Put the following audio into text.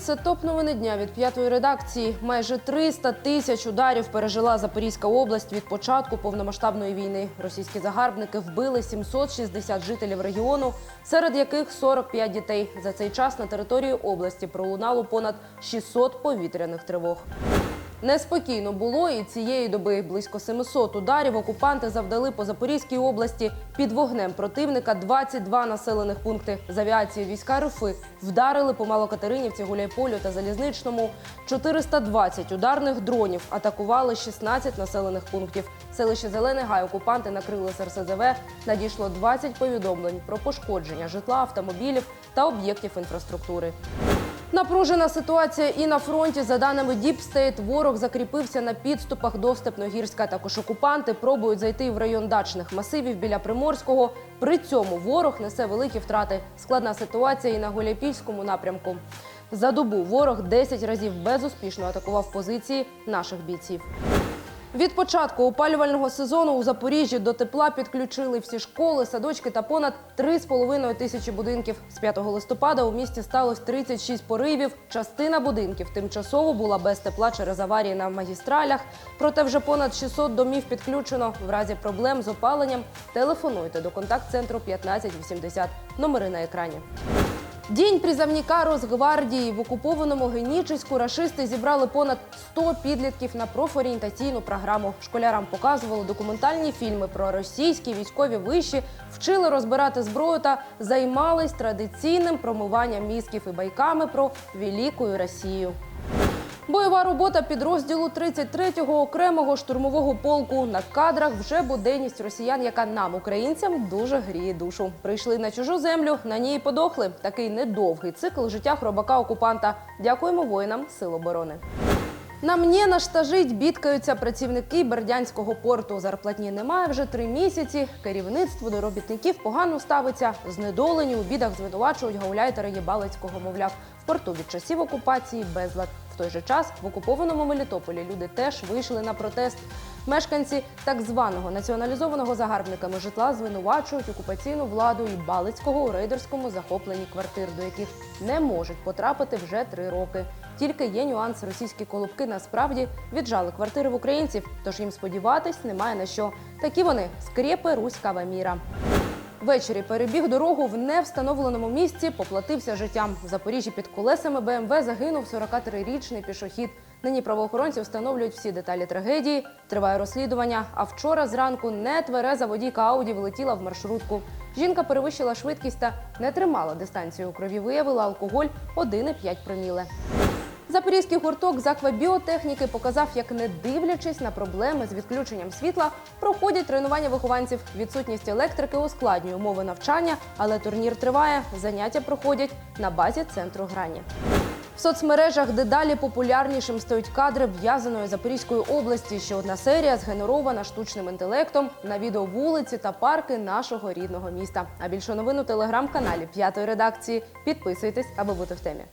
Це топ новини дня від п'ятої редакції. Майже 300 тисяч ударів пережила Запорізька область від початку повномасштабної війни. Російські загарбники вбили 760 жителів регіону, серед яких 45 дітей. За цей час на території області пролунало понад 600 повітряних тривог. Неспокійно було і цієї доби близько 700 ударів окупанти завдали по Запорізькій області під вогнем противника 22 населених пункти. З авіації війська РФ вдарили по Малокатеринівці, Гуляйполю та Залізничному. 420 ударних дронів атакували 16 населених пунктів. Селище Зелений Гай окупанти накрили з. Надійшло 20 повідомлень про пошкодження житла, автомобілів та об'єктів інфраструктури. Напружена ситуація і на фронті. За даними Діпстейт, ворог закріпився на підступах до Степногірська. Також окупанти пробують зайти в район дачних масивів біля Приморського. При цьому ворог несе великі втрати. Складна ситуація і на Голяпільському напрямку. За добу ворог 10 разів безуспішно атакував позиції наших бійців. Від початку опалювального сезону у Запоріжжі до тепла підключили всі школи, садочки та понад 3,5 тисячі будинків. З 5 листопада у місті сталося 36 поривів. Частина будинків тимчасово була без тепла через аварії на магістралях. Проте вже понад 600 домів підключено. В разі проблем з опаленням телефонуйте до контакт-центру 1580. Номери на екрані. День призовника Росгвардії в окупованому Генічеську рашисти зібрали понад 100 підлітків на профорієнтаційну програму. Школярам показували документальні фільми про російські військові виші, вчили розбирати зброю та займались традиційним промиванням мізків і байками про велику Росію. Бойова робота підрозділу 33-го окремого штурмового полку на кадрах вже буденність росіян, яка нам, українцям, дуже гріє душу. Прийшли на чужу землю, на ній подохли. Такий недовгий цикл життя хробака окупанта. Дякуємо воїнам Сил оборони. На мені наштажить бідкаються працівники Бердянського порту. Зарплатні немає вже три місяці. Керівництво до робітників погано ставиться. Знедолені у бідах звинувачують гауляйтера Єбалицького. Мовляв, в порту від часів окупації безлад. Той же час в окупованому Мелітополі люди теж вийшли на протест. Мешканці так званого націоналізованого загарбниками житла звинувачують окупаційну владу і Балицького у рейдерському захопленні квартир, до яких не можуть потрапити вже три роки. Тільки є нюанс. Російські колобки насправді віджали квартири в українців, тож їм сподіватись немає на що. Такі вони скрепи руського міра. Ввечері перебіг дорогу в невстановленому місці, поплатився життям. В Запоріжжі під колесами БМВ загинув 43-річний пішохід. Нині правоохоронці встановлюють всі деталі трагедії. Триває розслідування. А вчора зранку нетвереза водійка Ауді влетіла в маршрутку. Жінка перевищила швидкість та не тримала дистанцію. У крові виявила алкоголь 1,5 проміле. Запорізький гурток з аквабіотехніки показав, як не дивлячись на проблеми з відключенням світла, проходять тренування вихованців. Відсутність електрики ускладнює умови навчання, але турнір триває. Заняття проходять на базі центру грані. В соцмережах дедалі популярнішим стають кадри в'язаної Запорізької області. Ще одна серія згенерована штучним інтелектом на відео вулиці та парки нашого рідного міста. А більше новин у телеграм-каналі п'ятої редакції. Підписуйтесь, аби бути в темі.